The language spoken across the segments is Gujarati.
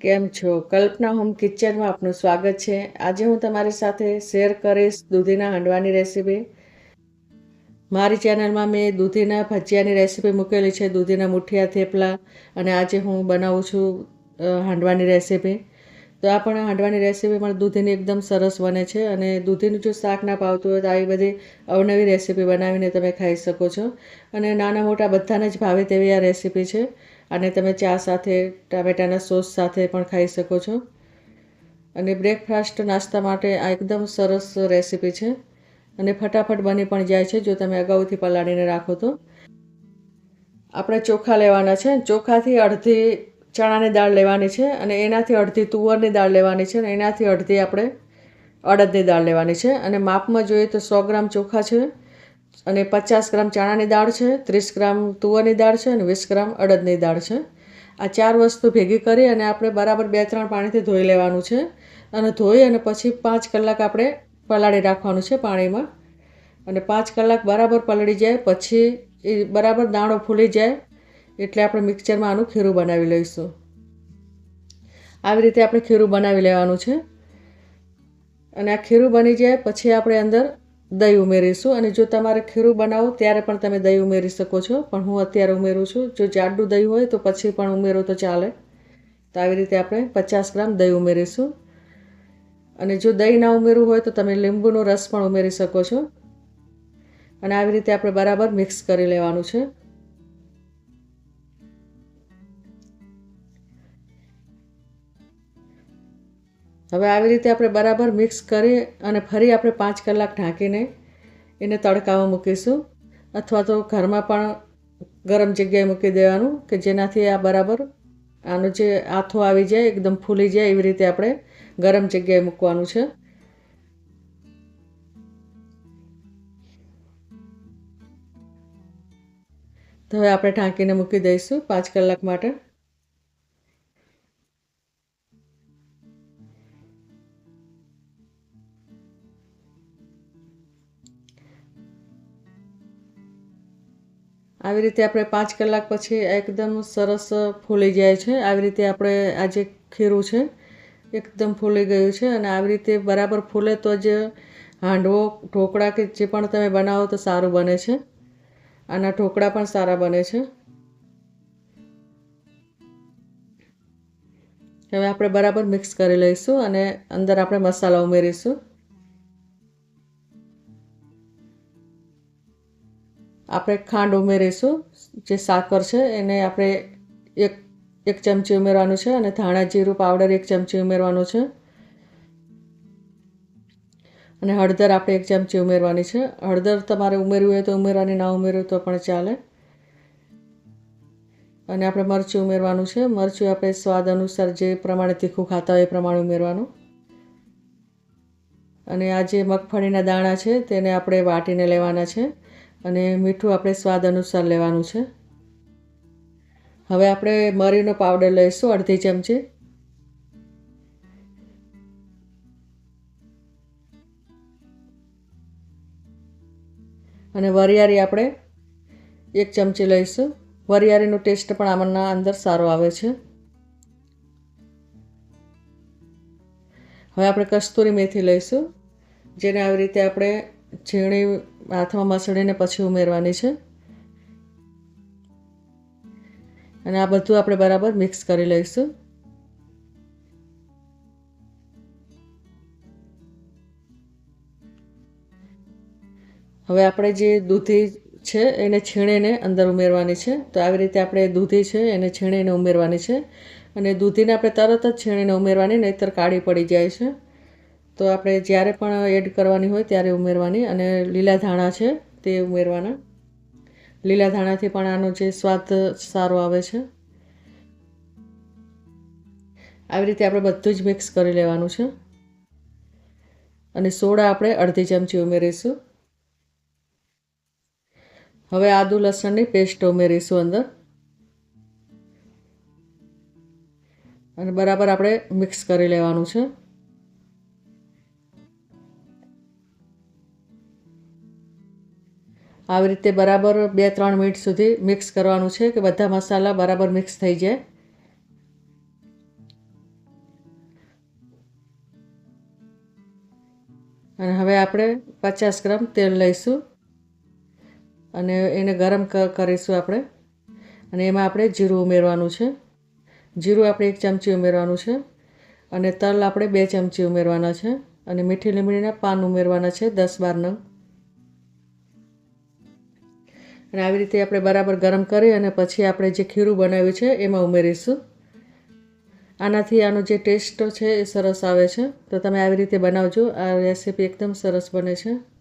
કેમ છો? કલ્પના હોમ કિચનમાં આપનું સ્વાગત છે. આજે હું તમારી સાથે શેર કરીશ દૂધીના હાંડવાની રેસીપી. મારી ચેનલમાં મેં દૂધીના ભજીયાની રેસીપી મૂકેલી છે, દૂધીના મુઠિયા, થેપલા, અને આજે હું બનાવું છું હાંડવાની રેસીપી. તો આ પણ હાંડવાની રેસીપી પણ દૂધીની એકદમ સરસ બને છે અને દૂધીનું જો શાક ના ભાવતું હોય તો આવી બધી અવનવી રેસીપી બનાવીને તમે ખાઈ શકો છો. અને નાના મોટા બધાને જ ભાવે તેવી આ રેસીપી છે. અને તમે ચા સાથે, ટામેટાના સોસ સાથે પણ ખાઈ શકો છો. અને બ્રેકફાસ્ટ નાસ્તા માટે આ એકદમ સરસ રેસીપી છે. અને ફટાફટ બની પણ જાય છે, જો તમે અગાઉથી પલાળીને રાખો તો. આપણે ચોખા લેવાના છે. ચોખાથી અડધી ચણાની દાળ લેવાની છે અને એનાથી અડધી તુવરની દાળ લેવાની છે અને એનાથી અડધી આપણે અડદની દાળ લેવાની છે. અને માપમાં જોઈએ તો સો ગ્રામ ચોખા છે. અને પચાસ ગ્રામ ચણાની દાળ છે, ત્રીસ ગ્રામ તુવરની દાળ છે અને વીસ ગ્રામ અડદની દાળ છે. આ ચાર વસ્તુ ભેગી કરી અને આપણે બરાબર બે ત્રણ પાણીથી ધોઈ લેવાનું છે. અને ધોઈ અને પછી પાંચ કલાક આપણે પલાળી રાખવાનું છે પાણીમાં. અને પાંચ કલાક બરાબર પલળી જાય, પછી એ બરાબર દાણો ફૂલી જાય, એટલે આપણે મિક્સચરમાં આનું ખીરું બનાવી લઈશું. આવી રીતે આપણે ખીરું બનાવી લેવાનું છે. અને આ ખીરું બની જાય, પછી આપણે અંદર દહીં ઉમેરીશું અને જો તમારે ખીરું બનાવો ત્યારે પણ તમે દહીં ઉમેરી શકો છો. પણ હું અત્યારે ઉમેરું છું. જો જાડું દહીં હોય તો પછી પણ ઉમેરો તો ચાલે. તો આવી રીતે આપણે પચાસ ગ્રામ દહીં ઉમેરીશું. અને જો દહીં ના ઉમેરવું હોય તો તમે લીંબુનો રસ પણ ઉમેરી શકો છો. અને આવી રીતે આપણે બરાબર મિક્સ કરી લેવાનું છે. હવે આવી રીતે આપણે બરાબર મિક્સ કરી અને ફરી આપણે પાંચ કલાક ઢાંકીને એને તડકામાં મૂકીશું. અથવા તો ઘરમાં પણ ગરમ જગ્યાએ મૂકી દેવાનું કે જેનાથી આ બરાબર આનો જે આથો આવી જાય, એકદમ ફૂલી જાય એવી રીતે આપણે ગરમ જગ્યાએ મૂકવાનું છે. તો હવે આપણે ઢાંકીને મૂકી દઈશું પાંચ કલાક માટે. આવી રીતે આપણે પાંચ કલાક પછી એકદમ સરસ ફૂલી જાય છે. આવી રીતે આપણે આ જે ખીરું છે, એકદમ ફૂલી ગયું છે અને આવી રીતે બરાબર ફૂલે તો જ હાંડવો, ઢોકળા કે જે પણ તમે બનાવો તો સારું બને છે. આના ઢોકળા પણ સારા બને છે. હવે આપણે બરાબર મિક્સ કરી લઈશું અને અંદર આપણે મસાલા ઉમેરીશું. આપણે ખાંડ ઉમેરીશું, જે સાકર છે એને આપણે એક એક ચમચી ઉમેરવાનું છે અને ધાણા જીરું પાવડર એક ચમચી ઉમેરવાનું છે. અને હળદર આપણે એક ચમચી ઉમેરવાની છે. હળદર તમારે ઉમેરવું હોય તો ઉમેરવાની, ના ઉમેરવું તો પણ ચાલે. અને આપણે મરચું ઉમેરવાનું છે. મરચું આપણે સ્વાદ અનુસાર જે પ્રમાણે તીખું ખાતા હોય એ પ્રમાણે ઉમેરવાનું. અને આ જે મગફળીના દાણા છે તેને આપણે વાટીને લેવાના છે. અને મીઠું આપણે સ્વાદ અનુસાર લેવાનું છે. હવે આપણે મરીનો પાવડર લઈશું, અડધી ચમચી. અને વરિયાળી આપણે એક ચમચી લઈશું. વરિયાળીનો ટેસ્ટ પણ આમના અંદર સારો આવે છે. હવે આપણે કસ્તુરી મેથી લઈશું, જેને આવી રીતે આપણે ઝીણી હાથમાં મસળીને પછી ઉમેરવાની છે. અને આ બધું આપણે બરાબર મિક્સ કરી લઈશું. હવે આપણે જે દૂધી છે એને છીણીને અંદર ઉમેરવાની છે. તો આવી રીતે આપણે દૂધી છે એને છીણીને ઉમેરવાની છે. અને દૂધીને આપણે તરત જ છીણીને ઉમેરવાની, નહીંતર કાળી પડી જાય છે. તો આપણે જ્યારે પણ એડ કરવાની હોય ત્યારે ઉમેરવાની અને લીલા ધાણા છે તે ઉમેરવાના. લીલા ધાણાથી પણ આનો જે સ્વાદ સારો આવે છે. આવી રીતે આપણે બધું જ મિક્સ કરી લેવાનું છે. અને સોડા આપણે અડધી ચમચી ઉમેરીશું. હવે આદુ લસણની પેસ્ટ ઉમેરીશું અંદર. અને બરાબર આપણે મિક્સ કરી લેવાનું છે. આવી રીતે બરાબર બે, ત્રણ મિનિટ સુધી મિક્સ કરવાનું છે કે બધા મસાલા બરાબર મિક્સ થઈ જાય. અને હવે આપણે પચાસ ગ્રામ તેલ લઈશું. અને એને ગરમ કરીશું આપણે. અને એમાં આપણે જીરું ઉમેરવાનું છે. જીરું આપણે એક ચમચી ઉમેરવાનું છે. અને તલ આપણે બે ચમચી ઉમેરવાના છે. અને મીઠી લીમડીના પાન ઉમેરવાના છે દસ બાર નંગ. અને આવી રીતે આપણે બરાબર ગરમ કરી અને પછી આપણે જે ખીરું બનાવ્યું છે, એમાં ઉમેરીશું. આનાથી આનો જે ટેસ્ટ છે, એ સરસ આવે છે. તો તમે આવી રીતે બનાવજો. આ રેસીપી એકદમ સરસ બને છે.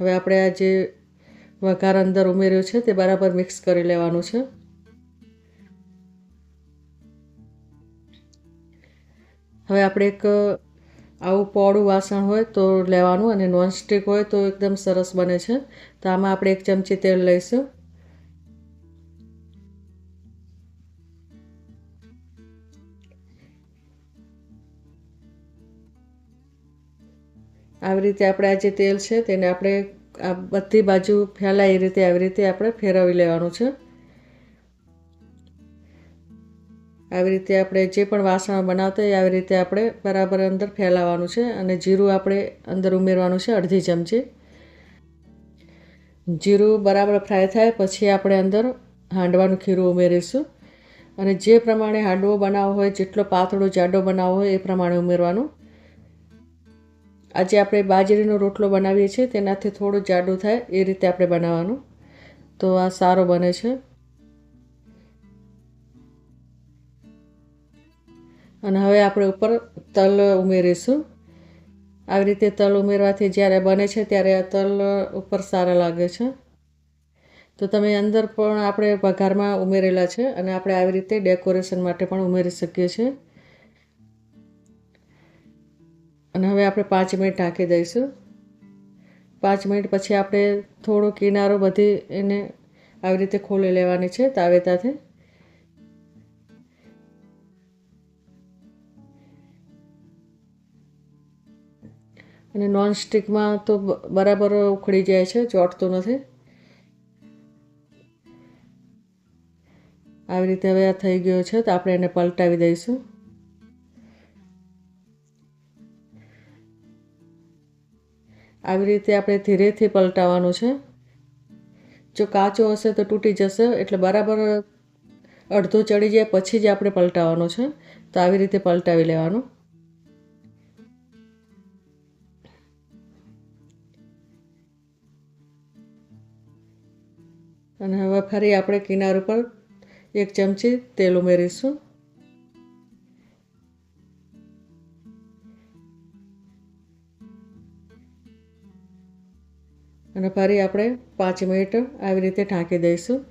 હવે આપણે આ જે વઘાર અંદર ઉમેર્યો છે, તે બરાબર મિક્સ કરી લેવાનું છે. હવે આપણે એક આવું પોળું વાસણ હોય તો લેવાનું અને નોનસ્ટિક હોય તો એકદમ સરસ બને છે. તો આમાં આપણે એક ચમચી તેલ લઈશું. આવી રીતે આપણે આ જે તેલ છે તેને આપણે આ બધી બાજુ ફેલાય એ રીતે આવી રીતે આપણે ફેરવી લેવાનું છે. આવી રીતે આપણે જે પણ વાસણ બનાવતા હોય આવી રીતે આપણે બરાબર અંદર ફેલાવવાનું છે અને જીરું આપણે અંદર ઉમેરવાનું છે અડધી ચમચી. જીરું બરાબર ફ્રાય થાય પછી આપણે અંદર હાંડવાનું ખીરું ઉમેરીશું. અને જે પ્રમાણે હાંડવો બનાવવો હોય, જેટલો પાતળો જાડો બનાવવો હોય એ પ્રમાણે ઉમેરવાનું. આજે આપણે બાજરીનો રોટલો બનાવીએ છીએ, તેનાથી થોડું જાડું થાય એ રીતે આપણે બનાવવાનું. તો આ સારો બને છે. અને હવે આપણે ઉપર તલ ઉમેરીશું. આવી રીતે તલ ઉમેરવાથી જ્યારે બને છે ત્યારે આ તલ ઉપર સારા લાગે છે. તો તમે અંદર પણ આપણે પઘારમાં ઉમેરેલા છે અને આપણે આવી રીતે ડેકોરેશન માટે પણ ઉમેરી શકીએ છીએ. અને હવે આપણે પાંચ મિનિટ ઢાંકી દઈશું. પાંચ મિનિટ પછી આપણે થોડો કિનારો બધી એને આવી રીતે ખોલી લેવાની છે તાવેતાથી. અને નોન સ્ટિકમાં તો બરાબર ઉખડી જાય છે, ચોંટતું નથી. આવી રીતે હવે આ થઈ ગયો છે, તો આપણે એને પલટાવી દઈશું. આવી રીતે આપણે ધીરેથી પલટાવવાનું છે. જો કાચો હશે તો તૂટી જશે, એટલે બરાબર અડધો ચડી જાય, પછી જ આપણે પલટાવવાનો છે. તો આવી રીતે પલટાવી લેવાનું. અને હવે ફરી આપણે કિનાર ઉપર એક ચમચી તેલ ઉમેરીશું. અને ફરી આપણે પાંચ મિનિટ આવી રીતે ઢાંકી દઈશું.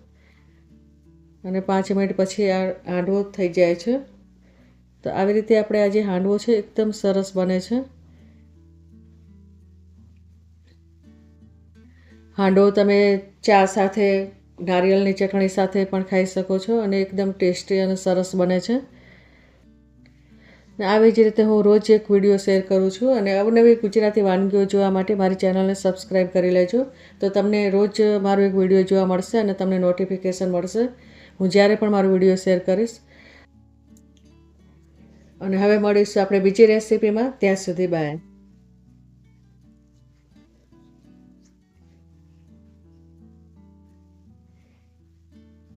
અને પાંચ મિનિટ પછી આ હાંડવો થઈ જાય છે. તો આવી રીતે આપણે આ જે હાંડવો છે એકદમ સરસ બને છે. હાંડવો તમે ચા સાથે નારિયેળની ચટણી સાથે પણ ખાઈ શકો છો અને એકદમ ટેસ્ટી અને સરસ બને છે. ને આવી જ રીતે હું રોજ એક વીડિયો શેર કરું છું અને અવનવી ગુજરાતી વાનગીઓ જોવા માટે મારી ચેનલને સબસ્ક્રાઈબ કરી લેજો. તો તમને રોજ મારો એક વીડિયો જોવા મળશે અને તમને નોટિફિકેશન મળશે. હું જ્યારે પણ મારો વીડિયો શેર કરીશ. અને હવે મળીશું આપણે બીજી રેસીપીમાં. ત્યાં સુધી બાય.